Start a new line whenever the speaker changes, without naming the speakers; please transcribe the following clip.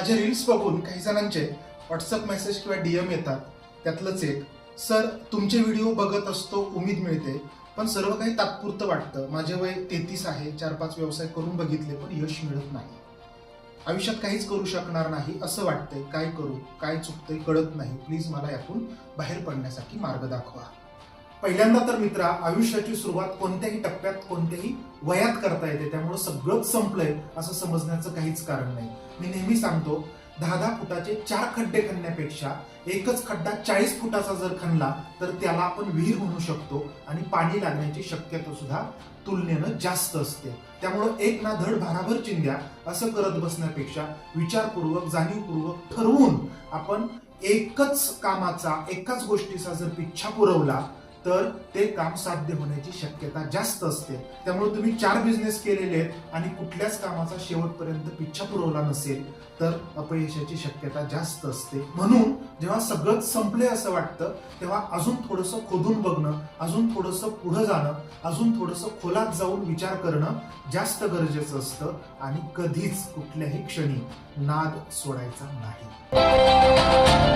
माझे रील्स बघून काही जणांचे व्हॉट्सअप मेसेज किंवा डीएम येतात. त्यातलंच एक सर तुमचे व्हिडिओ बघत असतो उमेद मिळते पण सर्व काही तात्पुरतं वाटतं. माझे वय तेहतीस आहे चार पाच व्यवसाय करून बघितले पण यश मिळत नाही. आयुष्यात काहीच करू शकणार नाही असं वाटतंय. काय करू? काय चुकतंय? कळत नाही. प्लीज मला यातून बाहेर पडण्यासाठी मार्ग दाखवा. पहिल्यांदा तर मित्रा आयुष्याची सुरुवात कोणत्याही टप्प्यात कोणत्याही वयात करता येते त्यामुळे सगळंच संपलंय असं समजण्याचं काहीच कारण नाही. मी नेहमी सांगतो दहा दहा फुटाचे चार खड्डे खणण्यापेक्षा एकच खड्डा चाळीस फुटाचा जर खणला तर त्याला आपण विहीर म्हणू शकतो आणि पाणी लागण्याची शक्यता सुद्धा तुलनेनं जास्त असते. त्यामुळं एक ना धड भाराभर चिंध्या असं करत बसण्यापेक्षा विचारपूर्वक जाणीवपूर्वक ठरवून आपण एकच कामाचा एकाच गोष्टीचा जर पिच्छा पुरवला तर ते काम साध्य होण्याची शक्यता जास्त असते. त्यामुळे तुम्ही चार बिझनेस केलेले आहेत आणि कुठल्याच कामाचा शेवटपर्यंत पिच्छा पुरवला नसेल तर अपयशाची शक्यता जास्त असते. म्हणून जेव्हा सगळंच संपले असं वाटतं तेव्हा अजून थोडंसं खोदून बघणं अजून थोडंसं पुढं जाणं अजून थोडंसं खोलात जाऊन विचार करणं जास्त गरजेचं असतं आणि कधीच कुठल्याही क्षणी नाद सोडायचा नाही.